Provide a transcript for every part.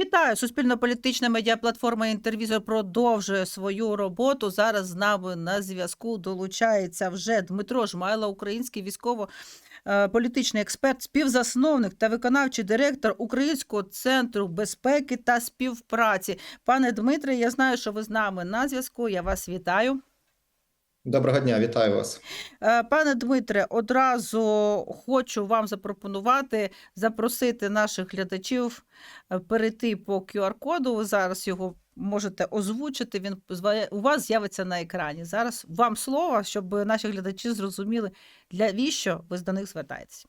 Вітаю! Суспільно-політична медіаплатформа «Інтервізор» продовжує свою роботу. Зараз з нами на зв'язку долучається вже Дмитро Жмайло, український військово-політичний експерт, співзасновник та виконавчий директор Українського центру безпеки та співпраці. Пане Дмитре, я знаю, що ви з нами на зв'язку. Я вас вітаю. Доброго дня, вітаю вас. Е, Пане Дмитре, одразу хочу вам запропонувати запросити наших глядачів е, перейти по QR-коду. Ви зараз його можете озвучити. Він у вас з'явиться на екрані. Зараз вам слово, щоб наші глядачі зрозуміли, для віщо ви до них звертаєтесь.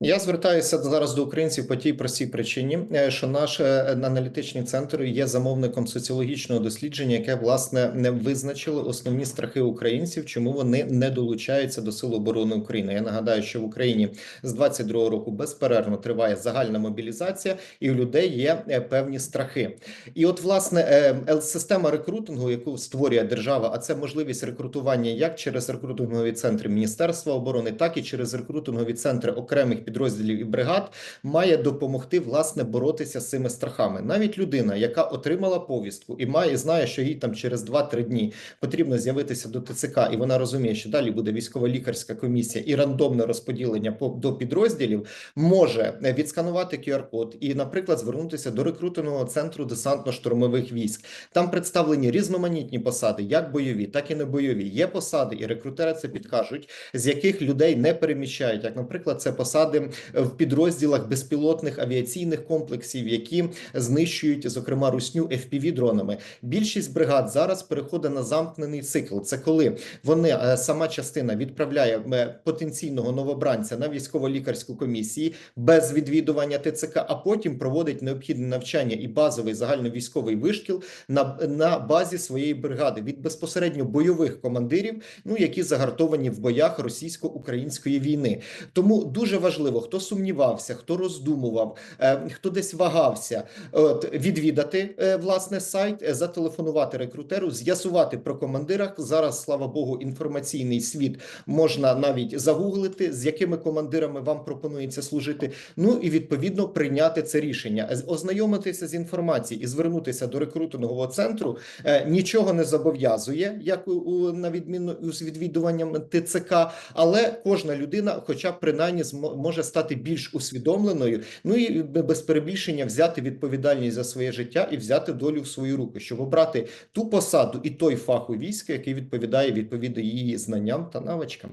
Я звертаюся зараз до українців по тій простій причині, е, що наш е, аналітичний центр є замовником соціологічного дослідження, яке власне не визначило основні страхи українців, чому вони не долучаються до Сил оборони України. Я нагадаю, що в Україні з 22 року безперервно триває загальна мобілізація, і у людей є е, певні страхи. І от власне система рекрутингу, яку створює держава, а це можливість рекрутування як через рекрутингові центри Міністерства оборони, так і через рекрутингові центри окремих підрозділів і бригад, має допомогти власне боротися з цими страхами. Навіть людина, яка отримала повістку і має знає, що їй там через 2-3 дні потрібно з'явитися до ТЦК, і вона розуміє, що далі буде військово-лікарська комісія і рандомне розподілення по до підрозділів, може відсканувати QR-код і, наприклад, звернутися до рекрутингового центру десантно-штурмових військ. Там представлені різноманітні посади, як бойові, так і не бойові. Є посади, і рекрутери це підкажуть, з яких людей не переміщають. Як, наприклад, це посади е, в підрозділах безпілотних авіаційних комплексів, які знищують, зокрема, русню fpv дронами. Більшість бригад зараз переходить на замкнений цикл. Це коли вони е, сама частина відправляє е, потенційного новобранця на військово-лікарську комісію без відвідування ТЦК, а потім проводить необхідне навчання і базовий загальновійськовий вишкіл на, на базі своєї бригади від безпосередньо бойових командирів, ну які загартовані в боях російсько-української війни. Тому дуже важливо, хто сумнівався, хто роздумував, е, хто десь вагався, от відвідати е, власне сайт, е, зателефонувати рекрутеру, з'ясувати про командирах. Зараз, слава Богу, інформаційний світ можна навіть загуглити, з якими командирами вам пропонується служити. Ну і відповідно прийняти це рішення, ознайомитися з інформацією і звернутися до рекрутингового центру нічого не зобов'язує, як у, на відміну з відвідуванням ТЦК, але кожна людина, хоча принаймні змо- може стати більш усвідомленою, ну і без перебільшення взяти відповідальність за своє життя і взяти долю в свої руки, щоб обрати ту посаду і той фах у війська, який відповідає відповідно її знанням та навичкам.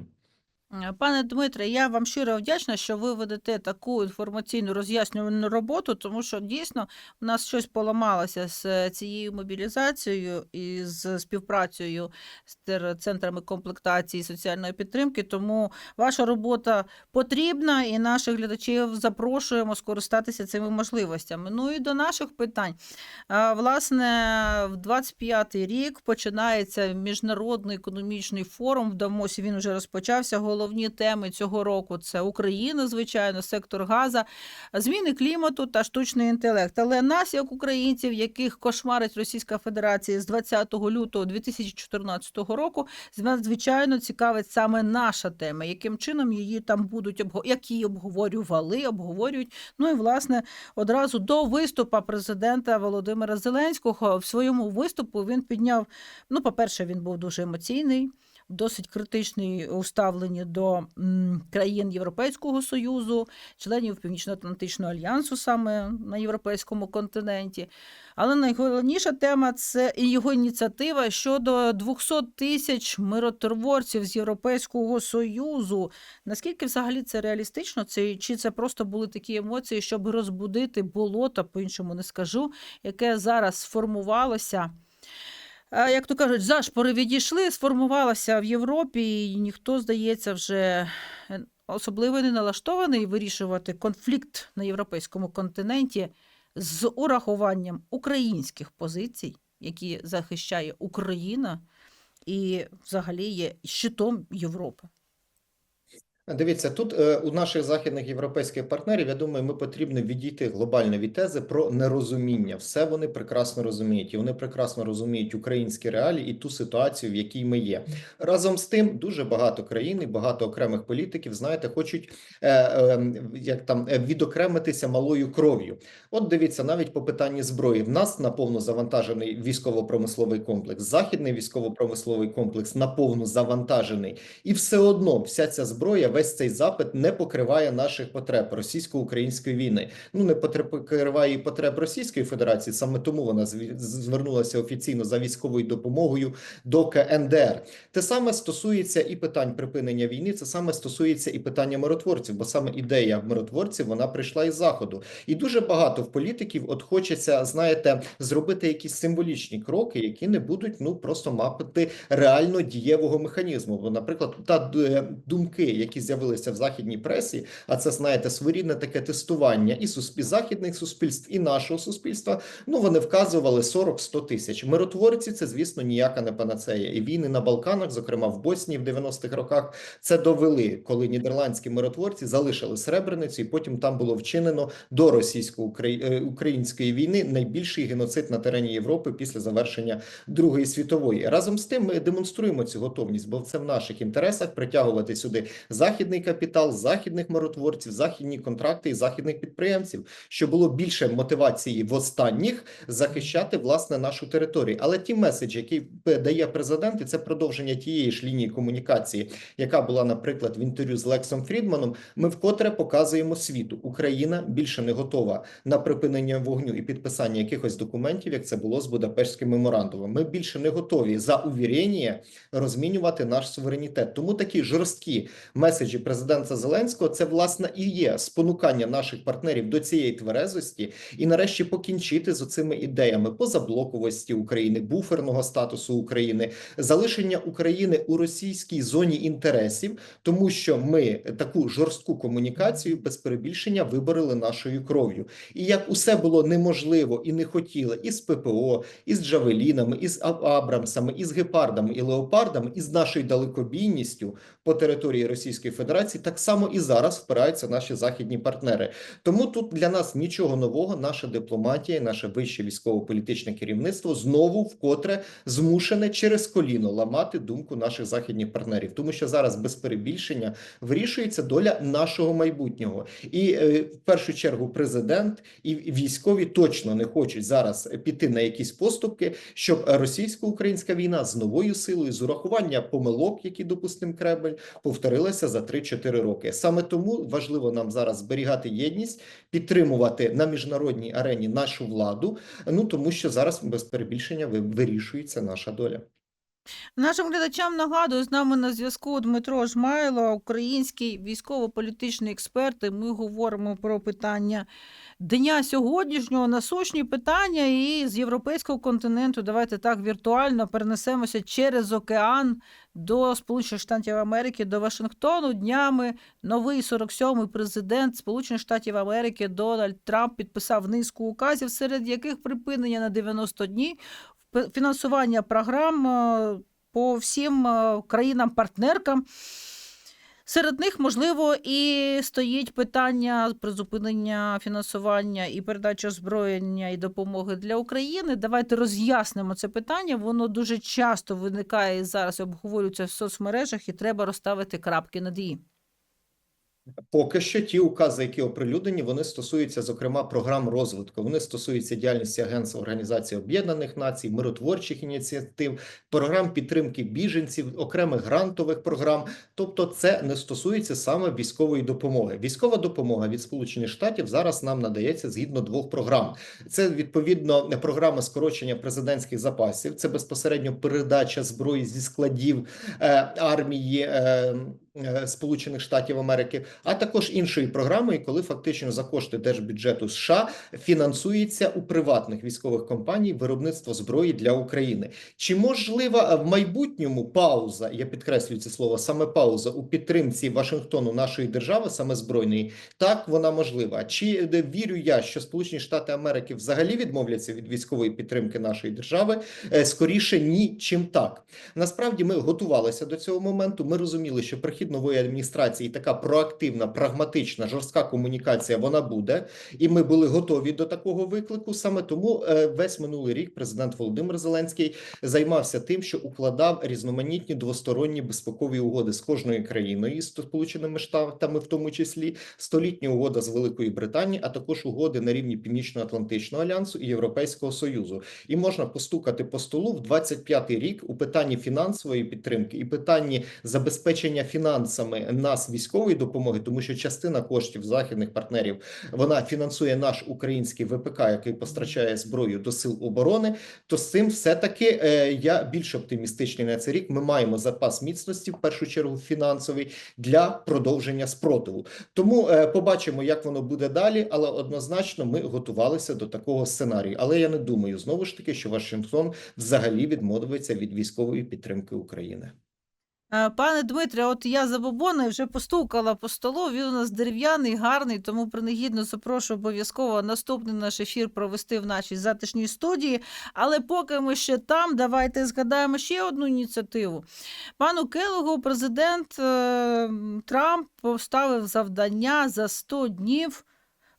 Е, Пане Дмитре, я вам щиро вдячна, що ви ведете таку інформаційну роз'яснювальну роботу, тому що дійсно у нас щось поламалося з е, цією мобілізацією і з співпрацею з центрами комплектації соціальної підтримки. Тому ваша робота потрібна, і наших глядачів запрошуємо скористатися цими можливостями. Ну і до наших питань. Власне, в 25-й рік починається міжнародний економічний форум в Давосі. Він вже розпочався. Головні теми цього року це Україна, звичайно, сектор газа, зміни клімату та штучний інтелект. Але нас, як українців, яких кошмарить Російська Федерація з 20 лютого 2014 року, звичайно цікавить саме наша тема, яким чином її там будуть обго... які обговорювали, обговорюють. Ну і власне одразу до виступу президента Володимира Зеленського в своєму виступу він підняв. Ну, по-перше, він був дуже емоційний, досить критичний у ставленні до країн Європейського Союзу, членів Північно-Атлантичного альянсу саме на європейському континенті. Але найголовніша тема це його ініціатива щодо 200 тисяч миротворців з Європейського Союзу. Наскільки взагалі це реалістично? Це чи це просто були такі емоції, щоб розбудити болото, по-іншому не скажу, яке зараз сформувалося. Як то кажуть, зашпори відійшли, сформувалася в Європі, і ніхто, здається, вже е, особливо не налаштований вирішувати конфлікт на європейському континенті з урахуванням українських позицій, які захищає Україна, і взагалі є щитом Європи. Дивіться, тут е, у наших західних європейських партнерів, я думаю, ми потрібно відійти глобально від тези про нерозуміння. Все вони прекрасно розуміють, і вони прекрасно розуміють українські реалії і ту ситуацію, в якій ми є. Разом з тим, дуже багато країн і багато окремих політиків, знаєте, хочуть е, е, як там е, відокремитися малою кров'ю. От дивіться, навіть по питанні зброї, в нас наповну завантажений військово-промисловий комплекс, західний військово-промисловий комплекс наповну завантажений, і все одно вся ця зброя, весь цей запит не покриває наших потреб російсько-української війни. Ну не покриває і потреб Російської Федерації. Саме тому вона звернулася офіційно за військовою допомогою до КНДР. Те саме стосується і питань припинення війни. Це саме стосується і питання миротворців, бо саме ідея миротворців вона прийшла із заходу. І дуже багато в політиків от хочеться, знаєте, зробити якісь символічні кроки, які не будуть ну просто мапити реально дієвого механізму. Бо, наприклад, та е, думки, які з'явилися в західній пресі, а це знаєте, своєрідне таке тестування і суспіль західних суспільств, і нашого суспільства. Ну вони вказували 40-100 тисяч. Миротворці це, звісно, ніяка не панацея. І війни на Балканах, зокрема в Боснії в 90-х роках, це довели, коли нідерландські миротворці залишили Сребреницю, і потім там було вчинено до російсько-української війни найбільший геноцид на терені Європи після завершення Другої світової. Разом з тим, ми демонструємо цю готовність, бо це в наших інтересах притягувати сюди західний капітал, західних миротворців, західні контракти і західних підприємців, щоб було більше мотивації в останніх захищати власне нашу територію. Але ті меседжі, які дає президент, і це продовження тієї ж лінії комунікації, яка була, наприклад, в інтерв'ю з Лексом Фрідманом. Ми вкотре показуємо світу, Україна більше не готова на припинення вогню і підписання якихось документів, як це було з Будапештським меморандумом. Ми більше не готові за увірення розмінювати наш суверенітет. Тому такі жорсткі меседжі президента Зеленського це власне і є спонукання наших партнерів до цієї тверезості і нарешті покінчити з оцими ідеями позаблоковості України, буферного статусу України, залишення України у російській зоні інтересів, тому що ми таку жорстку комунікацію без перебільшення виборили нашою кров'ю. І як усе було неможливо і не хотіли із ППО, із Джавелінами, із Абрамсами, із гепардами і леопардами, із нашою далекобійністю по території Російської Федерації, так само і зараз впираються наші західні партнери. Тому тут для нас нічого нового. Наша дипломатія, наше вище військово-політичне керівництво знову вкотре змушене через коліно ламати думку наших західних партнерів, тому що зараз без перебільшення вирішується доля нашого майбутнього. І е, в першу чергу президент і військові точно не хочуть зараз піти на якісь поступки, щоб російсько-українська війна з новою силою, з урахування помилок, які допустив Кремль, повторилася за 3-4 роки. Саме тому важливо нам зараз зберігати єдність, підтримувати на міжнародній арені нашу владу. Ну тому що зараз без перебільшення ви- вирішується наша доля. Нашим глядачам нагадую, з нами на зв'язку Дмитро Жмайло, український військово-політичний експерт. І ми говоримо про питання дня сьогоднішнього, насущні питання. І з європейського континенту давайте так віртуально перенесемося через океан до Сполучених Штатів Америки, до Вашингтону. Днями новий 47-й президент Сполучених Штатів Америки Дональд Трамп підписав низку указів, серед яких припинення на 90 днів фінансування програм е, по всім е, країнам-партнеркам. Серед них, можливо, і стоїть питання призупинення фінансування і передачі озброєння і допомоги для України. Давайте роз'яснимо це питання. Воно дуже часто виникає і зараз обговорюється в соцмережах, і треба розставити крапки над «і». Поки що ті укази, які оприлюднені, вони стосуються зокрема програм розвитку. Вони стосуються діяльності Агентства Організації Об'єднаних Націй, миротворчих ініціатив, програм підтримки біженців, окремих грантових програм. Тобто, це не стосується саме військової допомоги. Військова допомога від Сполучених Штатів зараз нам надається згідно двох програм. Це відповідно програма скорочення президентських запасів. Це безпосередньо передача зброї зі складів е, армії. Е, Сполучених Штатів Америки, а також іншої програми, коли фактично за кошти держбюджету США фінансується у приватних військових компаній виробництво зброї для України. Чи можлива в майбутньому пауза? Я підкреслюю це слово саме пауза у підтримці Вашингтону нашої держави, саме збройної? Так, вона можлива. Чи вірю я, що Сполучені Штати Америки взагалі відмовляться від військової підтримки нашої держави? Е, Скоріше ні, чим так. Насправді ми готувалися до цього моменту. Ми розуміли, що прихід прихід нової адміністрації, така проактивна, прагматична, жорстка комунікація вона буде, і ми були готові до такого виклику. Саме тому е, весь минулий рік президент Володимир Зеленський займався тим, що укладав різноманітні двосторонні безпекові угоди з кожною країною, з Сполученими Штатами, в тому числі столітня угода з Великої Британії, а також угоди на рівні Північно-Атлантичного альянсу і Європейського союзу. І можна постукати по столу в 25-й рік у питанні фінансової підтримки і питанні забезпечення фінансами нас військової допомоги, тому що частина коштів західних партнерів вона фінансує наш український ВПК, який постачає зброю до сил оборони. То з цим все таки е, я більш оптимістичний на цей рік. Ми маємо запас міцності в першу чергу фінансовий для продовження спротиву. Тому е, побачимо, як воно буде далі, але однозначно ми готувалися до такого сценарію. Але я не думаю знову ж таки, що Вашингтон взагалі відмовиться від військової підтримки України. Е, Пане Дмитре, от я забобоною вже постукала по столу. Він у нас дерев'яний, гарний, тому принагідно запрошую обов'язково наступний наш ефір провести в нашій затишній студії. Але поки ми ще там, давайте згадаємо ще одну ініціативу. Пану Келогу президент е, Трамп поставив завдання за 100 днів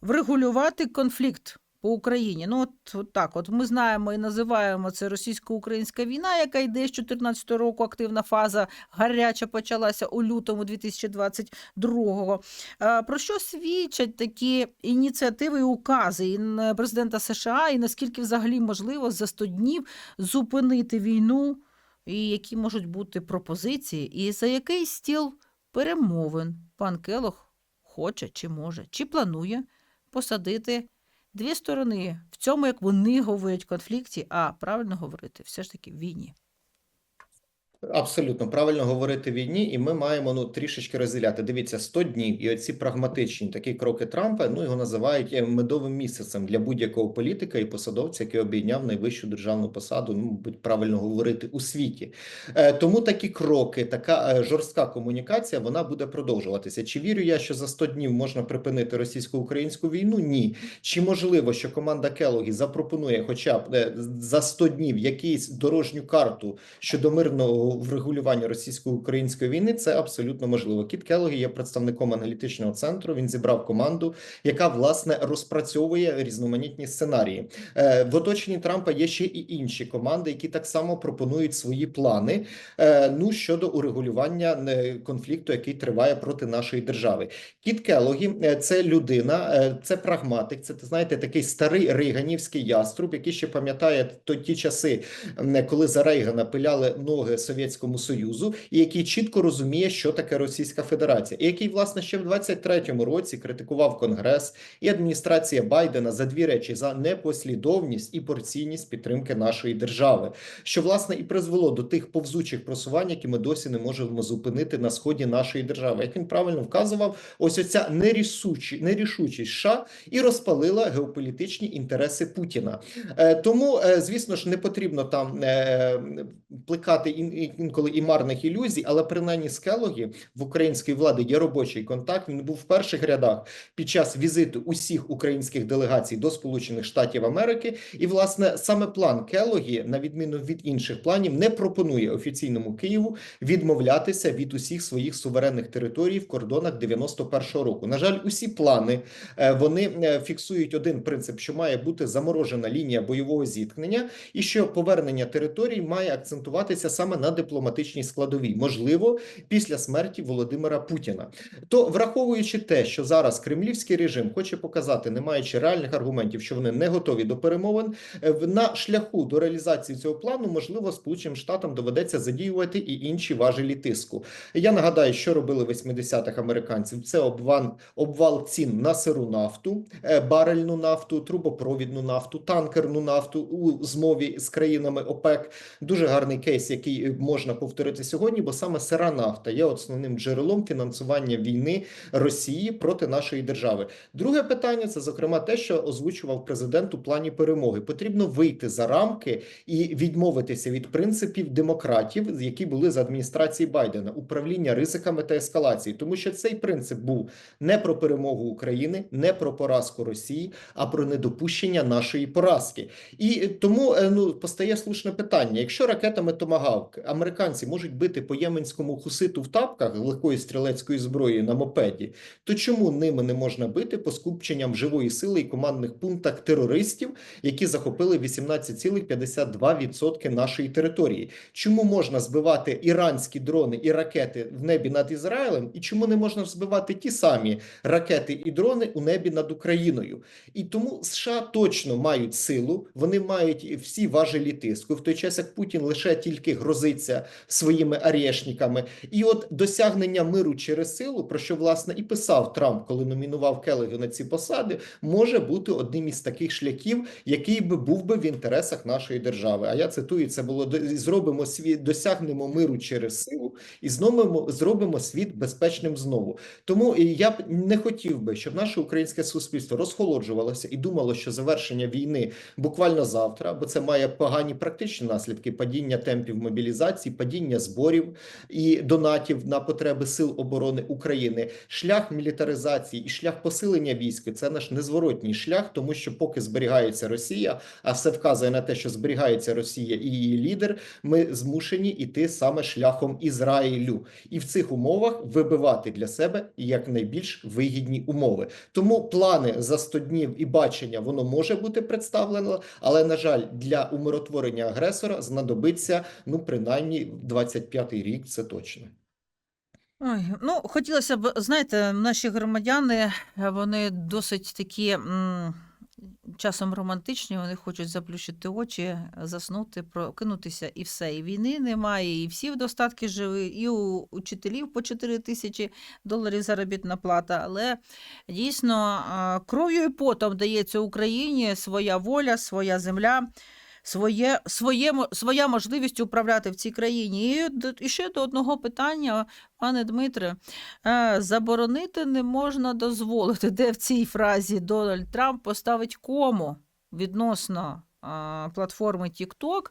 врегулювати конфлікт. По Україні, ну от, от так, от ми знаємо і називаємо це російсько-українська війна, яка йде з 2014 року. Активна фаза гаряча почалася у лютому 2022-го. Е, Про що свідчать такі ініціативи і укази і президента США, і наскільки взагалі можливо за 100 днів зупинити війну, і які можуть бути пропозиції, і за який стіл перемовин пан Келох хоче чи може, чи планує посадити дві сторони в цьому, як вони говорять, конфлікті, а правильно говорити, все ж таки війні. Абсолютно правильно говорити війні, і ми маємо ну трішечки розділяти. Дивіться, 100 днів і оці прагматичні такі кроки Трампа. Ну його називають е, медовим місяцем для будь-якого політика і посадовця, який обійняв найвищу державну посаду. Ну, мабуть, правильно говорити у світі. Е, тому такі кроки, така е, жорстка комунікація, вона буде продовжуватися. Чи вірю я, що за 100 днів можна припинити російсько-українську війну? Ні. Чи можливо, що команда Келогі запропонує, хоча б за 100 днів якийсь дорожню карту щодо мирного врегулювання російсько-української війни? Це абсолютно можливо. Кіт Келогі є представником аналітичного центру. Він зібрав команду, яка власне розпрацьовує різноманітні сценарії. Е, В оточенні Трампа є ще і інші команди, які так само пропонують свої плани. е, Ну щодо урегулювання е, конфлікту, який триває проти нашої держави. Кіт Келогі е, це людина, е, це прагматик. Це ти знаєте, такий старий рейганівський яструб, який ще пам'ятає то ті часи, коли за Рейгана пиляли ноги Совєтському Союзу, і який чітко розуміє, що таке Російська Федерація, і який власне ще в 23-му році критикував Конгрес і адміністрація Байдена за дві речі: за непослідовність і порційність підтримки нашої держави, що власне і призвело до тих повзучих просувань, які ми досі не можемо зупинити на сході нашої держави. Як він правильно вказував, ось оця нерішучі, нерішучість США і розпалила геополітичні інтереси Путіна. Е, Тому, е, звісно ж, не потрібно там е, плекати інколи і марних ілюзій, але принаймні з Келогі в української влади є робочий контакт. Він був в перших рядах під час візиту усіх українських делегацій до Сполучених Штатів Америки. І власне саме план Келогі, на відміну від інших планів, не пропонує офіційному Києву відмовлятися від усіх своїх суверенних територій в кордонах 91-го року. На жаль, усі плани е, вони е, фіксують один принцип, що має бути заморожена лінія бойового зіткнення, і що повернення територій має акцентуватися саме на дипломатичній складовій, можливо, після смерті Володимира Путіна. То враховуючи те, що зараз кремлівський режим хоче показати, не маючи реальних аргументів, що вони не готові до перемовин, е, на шляху до реалізації цього плану, можливо, Сполученим Штатам доведеться задіювати і інші важелі тиску. Я нагадаю, що робили в 80-х американців: це обван, обвал цін на сиру нафту, е, барельну нафту, трубопровідну нафту, танкерну нафту у змові з країнами ОПЕК. Дуже гарний кейс, який е, можна повторити сьогодні, бо саме сира нафта є основним джерелом фінансування війни Росії проти нашої держави. Друге питання це зокрема те, що озвучував президент у плані перемоги. Потрібно вийти за рамки і відмовитися від принципів демократів, які були з адміністрації Байдена, управління ризиками та ескалації, тому що цей принцип був не про перемогу України, не про поразку Росії, а про недопущення нашої поразки. І тому е, ну постає слушне питання: якщо ракетами Томагавк американці можуть бити по єменському хуситу в тапках легкої стрілецької зброї на мопеді, то чому ними не можна бити по скупченням живої сили і командних пунктах терористів, які захопили 18,52% нашої території? Чому можна збивати іранські дрони і ракети в небі над Ізраїлем, і чому не можна збивати ті самі ракети і дрони у небі над Україною? І тому США точно мають силу, вони мають всі важелі тиску, в той час як Путін лише тільки грозиться своїми арешниками. І от досягнення миру через силу, про що власне і писав Трамп, коли номінував Келегі на ці посади, може бути одним із таких шляхів, який би був би в інтересах нашої держави. А я цитую: це було «До- зробимо світ, досягнемо миру через силу і знову зробимо світ безпечним знову. Тому я б не хотів би, щоб наше українське суспільство розхолоджувалося і думало, що завершення війни буквально завтра, бо це має погані практичні наслідки: падіння темпів мобілізації, падіння зборів і донатів на потреби сил оборони України, шлях мілітаризації і шлях посилення військ це наш незворотній шлях, тому що поки зберігається Росія, а все вказує на те, що зберігається Росія і її лідер, ми змушені іти саме шляхом Ізраїлю, і в цих умовах вибивати для себе якнайбільш вигідні умови. Тому плани за 100 днів і бачення воно може бути представлено, але на жаль, для умиротворення агресора знадобиться ну принаймні 25-й рік. Це точно. Ой, ну, хотілося б, знаєте, наші громадяни, е, вони досить такі м, часом романтичні, вони хочуть заплющити очі, заснути, прокинутися і все. І війни немає, і всі в достатки живі, і у учителів по 4 тисячі доларів заробітна плата. Але дійсно кров'ю і потом дається Україні своя воля, своя земля. Своє, своє, своя можливість управляти в цій країні. І, і ще до одного питання, пане Дмитре, е, заборонити не можна дозволити, де в цій фразі Дональд Трамп поставить кому відносно платформи TikTok.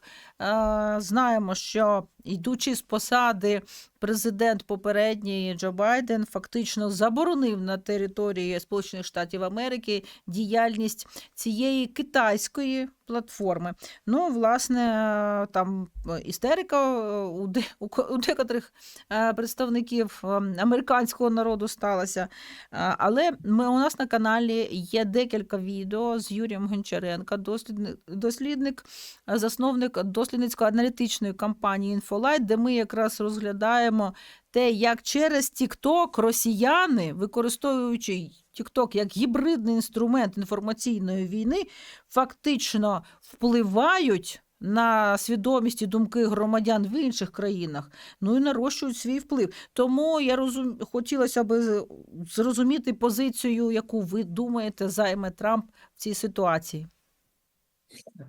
Е, Знаємо, що йдучи з посади, президент попередній Джо Байден фактично заборонив на території Сполучених Штатів Америки діяльність цієї китайської платформи. Ну, власне, е, там е, істерика е, у, де, у, ко- у декотрих представників американського народу сталася. Але ми, у нас на каналі є декілька відео з Юрієм Гончаренко, дослідник, дослідник засновник дослідницько-аналітичної компанії Інфолайт, де ми якраз розглядаємо те, як через TikTok росіяни, використовуючи TikTok як гібридний інструмент інформаційної війни, фактично впливають на свідомість і думки громадян в інших країнах, ну і нарощують свій вплив. Тому я розум... хотілося б зрозуміти позицію, яку ви думаєте, займе Трамп в цій ситуації.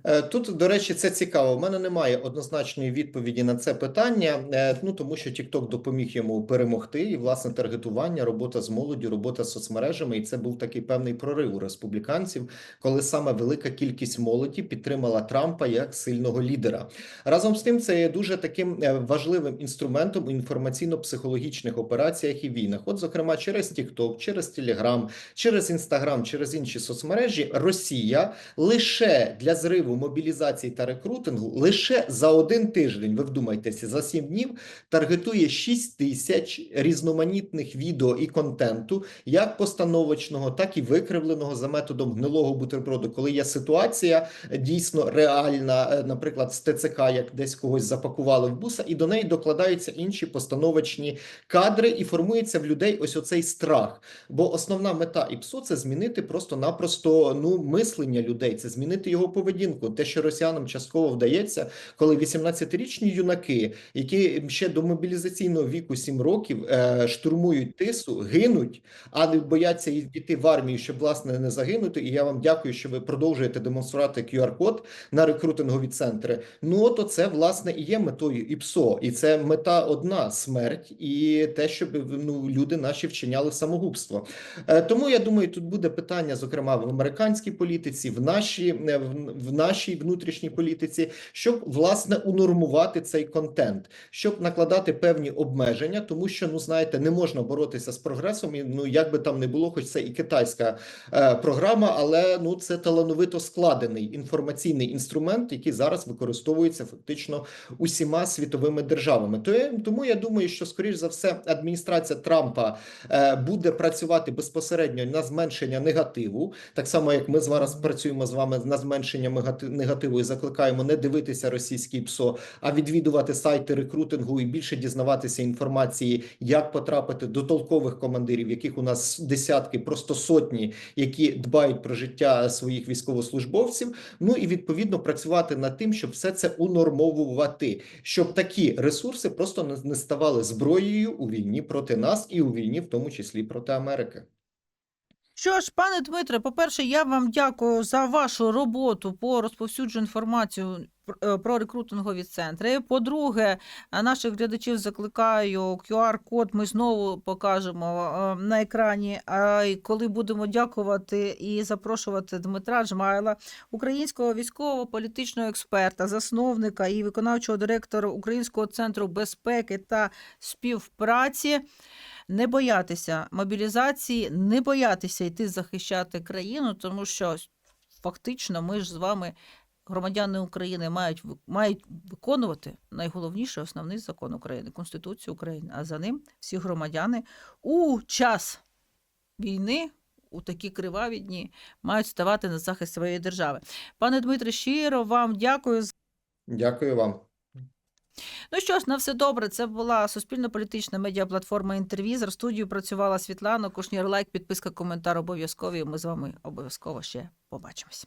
Е, Тут, до речі, це цікаво. У мене немає однозначної відповіді на це питання. е, Ну тому що TikTok допоміг йому перемогти, і власне таргетування, робота з молоддю, робота з соцмережами. І це був такий певний прорив у республіканців, коли саме велика кількість молоді підтримала Трампа як сильного лідера. Разом з тим, це є дуже таким е, важливим інструментом у інформаційно-психологічних операціях і війнах. От, зокрема, через TikTok, через Telegram, через Instagram, через інші соцмережі Росія лише для зриву мобілізації та рекрутингу лише за один тиждень, ви вдумайтеся, за сім днів таргетує 6 тисяч різноманітних відео і контенту, як постановочного, так і викривленого за методом гнилого бутерброду, коли є ситуація дійсно реальна, е, наприклад, з ТЦК, як десь когось запакували в буса, і до неї докладаються інші постановочні кадри, і формується в людей ось оцей страх. Бо основна мета ІПСО це змінити просто-напросто ну мислення людей, це змінити його поведінку. Те, що росіянам частково вдається, коли 18-річні юнаки, які ще до мобілізаційного віку 7 років е, штурмують тису, гинуть, а не бояться йти в армію, щоб власне не загинути. І я вам дякую, що ви продовжуєте демонструвати QR-код на рекрутингові центри. Ну от це власне і є метою ІПСО, і це мета одна смерть, і те, щоб ну люди наші вчиняли самогубство. Е, Тому я думаю, тут буде питання, зокрема в американській політиці, в нашій е, в в нашій внутрішній політиці, щоб власне унормувати цей контент, щоб накладати певні обмеження, тому що ну знаєте, не можна боротися з прогресом. І ну як би там не було, хоч це і китайська е, програма, але ну це талановито складений інформаційний інструмент, який зараз використовується фактично усіма світовими державами. То тому я думаю, що скоріш за все адміністрація Трампа е, буде працювати безпосередньо на зменшення негативу, так само як ми зараз працюємо з вами на зменшення негати- негативу і закликаємо не дивитися російський ПСО, а відвідувати сайти рекрутингу і більше дізнаватися інформації, як потрапити до толкових командирів, яких у нас десятки, просто сотні, які дбають про життя своїх військовослужбовців. Ну і відповідно працювати над тим, щоб все це унормовувати, щоб такі ресурси просто не ставали зброєю у війні проти нас і у війні, в тому числі проти Америки. Що ж, пане Дмитре, по-перше, я вам дякую за вашу роботу по розповсюдженню інформацію про рекрутингові центри. По-друге, наших глядачів закликаю QR-код. Ми знову покажемо е, на екрані. А коли будемо дякувати і запрошувати Дмитра Жмайла, українського військово-політичного експерта, засновника і виконавчого директора Українського центру безпеки та співпраці. Не боятися мобілізації, не боятися йти захищати країну, тому що фактично ми ж з вами, громадяни України, мають, мають виконувати найголовніший основний закон України Конституцію України. А за ним всі громадяни у час війни. У такі криваві дні мають ставати на захист своєї держави. Пане Дмитре, щиро вам дякую Дякую вам. Ну що ж, на все добре. Це була суспільно-політична медіаплатформа інтервізор. В студію працювала Світлана Кушнір. Лайк, підписка, коментар обов'язкові. Ми з вами обов'язково ще побачимось.